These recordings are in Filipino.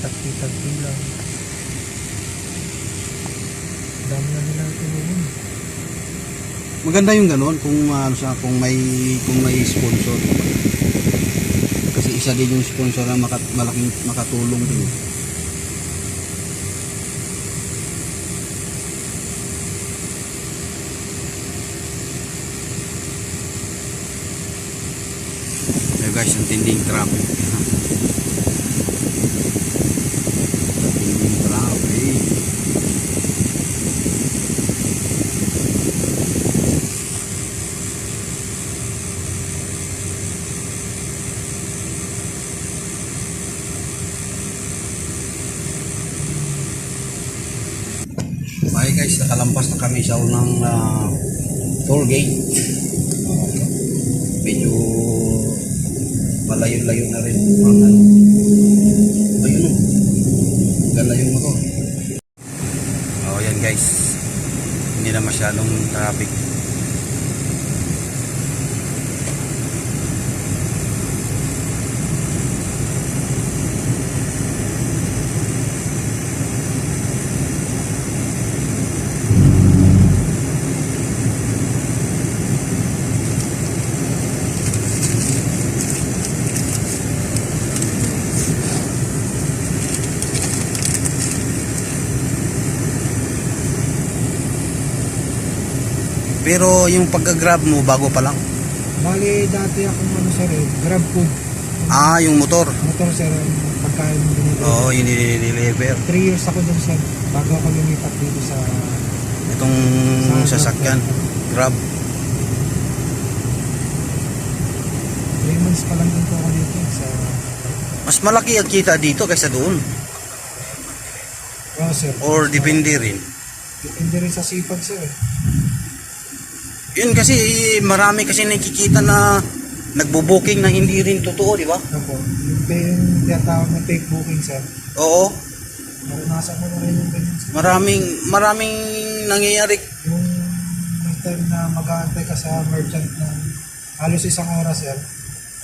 tagpi-tagpi. Dami na nila tinulong. Maganda yung ganun kung ano siya, kung may kung may sponsor. Kasi isa din yung sponsor na makat, malaking makatulong din. Guys, ang tinding traffic. Guys, nakalampas na kami sa unang ah, toll gate. Medyo malayo-layo na rin. Ang ano. Ayun o. Ganda yung motor. Oh, yan guys. Hindi na masyadong traffic. Pero yung pagka-grab mo bago pa lang. Bali, dati akong ano sir eh, grab food. Ah, yung motor. Motor sir, ang pagkain mo ganito. Oo, yung nililiver. 3 years ako dun sir, bago ako lumipat dito sa... Itong sasakyan. Grab. 3 months pa lang din po ako dito sa... Mas malaki ang kita dito kaysa doon. Oh sir. Or depende rin. Depende rin sa sipag sir. Yun kasi marami kasi nakikita na nagbo-booking na hindi rin totoo, di ba? Ano po, yung, tinatawag na fake booking sir. Oo. Naranasan mo na rin yung ganyan sir. Maraming maraming nangyayari. Yung may time na mag-aantay ka sa merchant ng halos isang oras sir.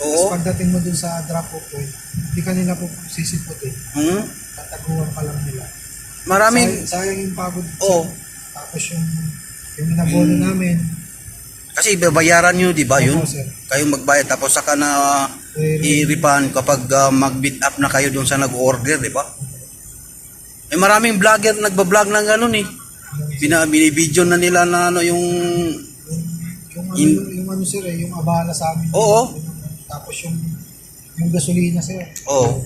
Oo. Tapos pagdating mo dun sa drop-off point, hindi ka nila po sisiputin. Hmm? Tataguan ka lang nila. Maraming Sayang, sayang yung pagod. Oo. Tapos yung yung inabono namin, kasi babayaran nyo, di ba yun? Opo, sir. Kayong magbayad tapos saka na i-refund kapag uh, mag-beat up na kayo doon sa nag-order, di ba? Eh maraming vlogger nagba-vlog ng ganun eh. Bina, binibidyo na nila na ano yung yung, ano, in- yung ano sir eh, yung abala sa amin. Oo. Yung- tapos yung yung gasolina sir. oh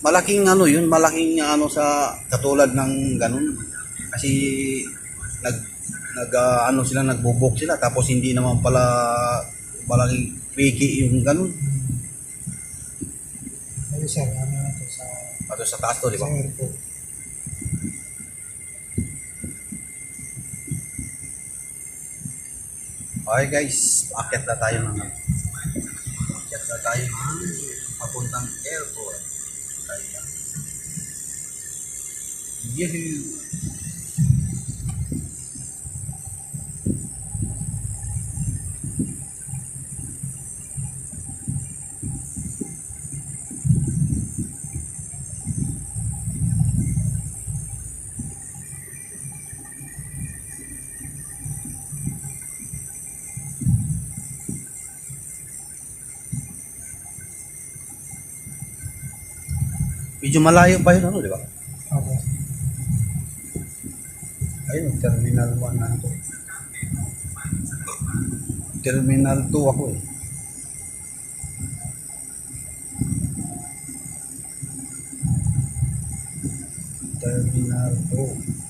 malaking ano yun, malaking ano sa katulad ng ganun. Kasi nag nag ah, ano sila nagbo-book sila tapos hindi naman pala malaking fake yung ganun. Ano sir, ano na to sa Pato sa taas to, di ba? sa airport. Okay guys, akit na tayo ng akit na tayo ng papuntang airport. Kaya, Yehoo! Medyo malayo pa yun, ano, di ba? Opo. Ayun, Terminal 1 na ito. Terminal 2 ako eh. Terminal 2.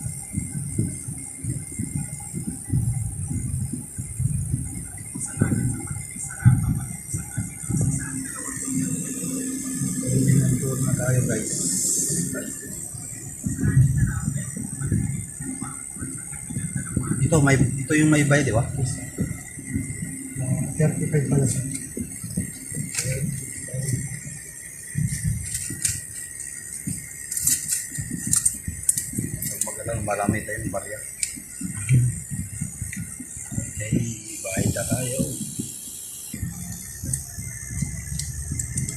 Tayo guys. Ito may ito yung may bayad, di ba? Uh, 35 pala sir. Maganda marami tayong barya. Okay, bayad na tayo.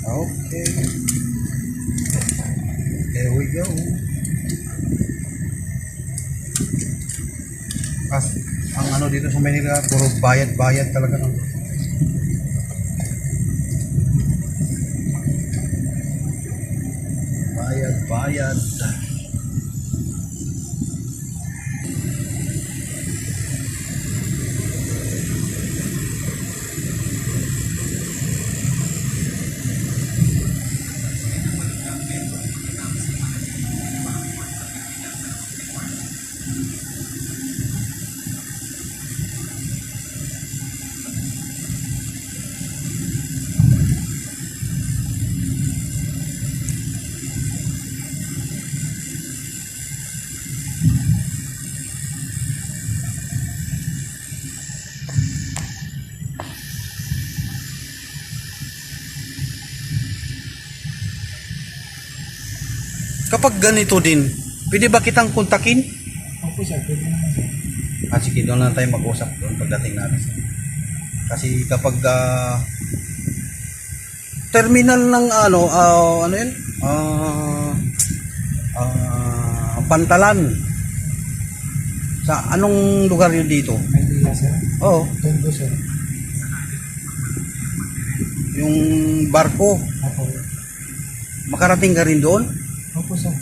Okay. Go. Kas, ang ano dito sa Manila, puro bayad-bayad talaga. No? Bayad-bayad. Kapag ganito din, pwede ba kitang kontakin? Opo sir, pwede naman sir. Ah, sige, doon lang tayo mag-usap doon pagdating natin. Kasi kapag ah, terminal ng ano, ah, ano yun? Ah, ah, pantalan. Sa anong lugar yun dito? Maynila sir. Oo, Tondo sir. yung barko. Opo. Makarating ka rin doon? Opo sir.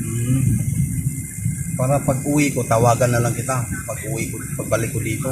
Hmm. Para pag uwi ko, tawagan na lang kita. Pag uwi ko, pagbalik ko dito.